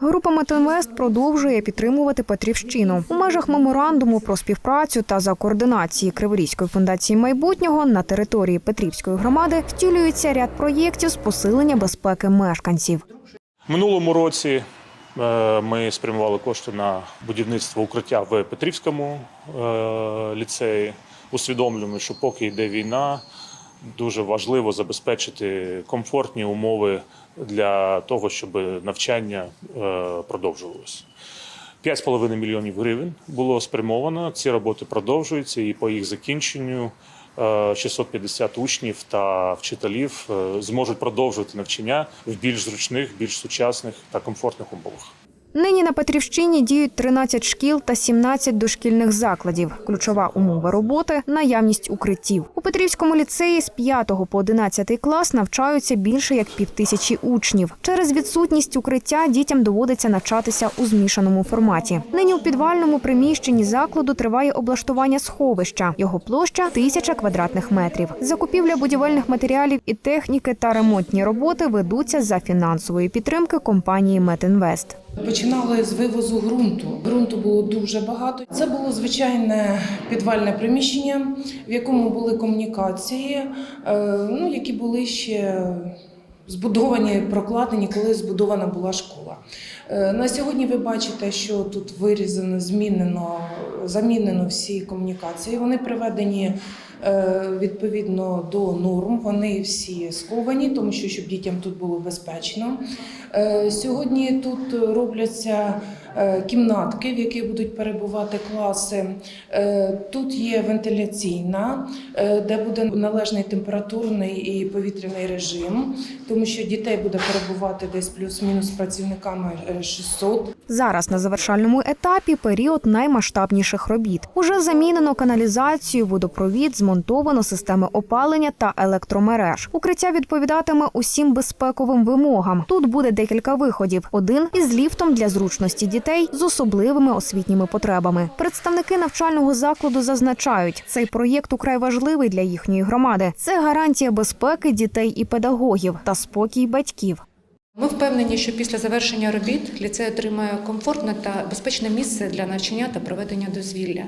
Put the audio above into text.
Група Метинвест продовжує підтримувати Петрівщину у межах меморандуму про співпрацю та за координації Криворізької фундації майбутнього на території Петрівської громади втілюється ряд проєктів з посилення безпеки мешканців. Минулому році е, ми спрямували кошти на будівництво укриття в Петрівському е, ліцеї. Усвідомлюємо, що поки йде війна, дуже важливо забезпечити комфортні умови для того, щоб навчання е, продовжувалося. 5,5 мільйонів гривень було спрямовано. Ці роботи продовжуються, і по їх закінченню е, 650 учнів та вчителів е, зможуть продовжувати навчання в більш зручних, більш сучасних та комфортних умовах. Нині на Петрівщині діють 13 шкіл та 17 дошкільних закладів. Ключова умова роботи наявність укриттів. У Петрівському ліцеї з 5 по 11 клас навчаються більше як півтисячі учнів. Через відсутність укриття дітям доводиться навчатися у змішаному форматі. Нині у підвальному приміщенні закладу триває облаштування сховища. Його площа тисяча квадратних метрів. Закупівля будівельних матеріалів і техніки та ремонтні роботи ведуться за фінансової підтримки компанії Метінвест. Починали з вивозу ґрунту. Ґрунту було дуже багато. Це було звичайне підвальне приміщення, в якому були комунікації, е, ну, які були ще збудовані, прокладені, коли збудована була школа. Е, На сьогодні ви бачите, що тут вирізано, змінено, замінено всі комунікації. Вони приведені е, відповідно до норм. Вони всі сховані, тому що щоб дітям тут було безпечно. Е, Сьогодні тут робляться кімнатки, в яких будуть перебувати класи. Е, Тут є вентиляційна, е, де буде належний температурний і повітряний режим, тому що дітей буде перебувати десь плюс-мінус з працівниками е, 600. Зараз на завершальному етапі період наймасштабніших робіт. Уже замінено каналізацію, водопровід, змонтовано системи опалення та електромереж. Укриття відповідатиме усім безпековим вимогам. Тут буде декілька виходів: один із ліфтом для зручності дітей з особливими освітніми потребами. Представники навчального закладу зазначають, цей проєкт украй важливий для їхньої громади. Це гарантія безпеки дітей і педагогів та спокій батьків. Ми впевнені, що після завершення робіт ліцей отримає комфортне та безпечне місце для навчання та проведення дозвілля.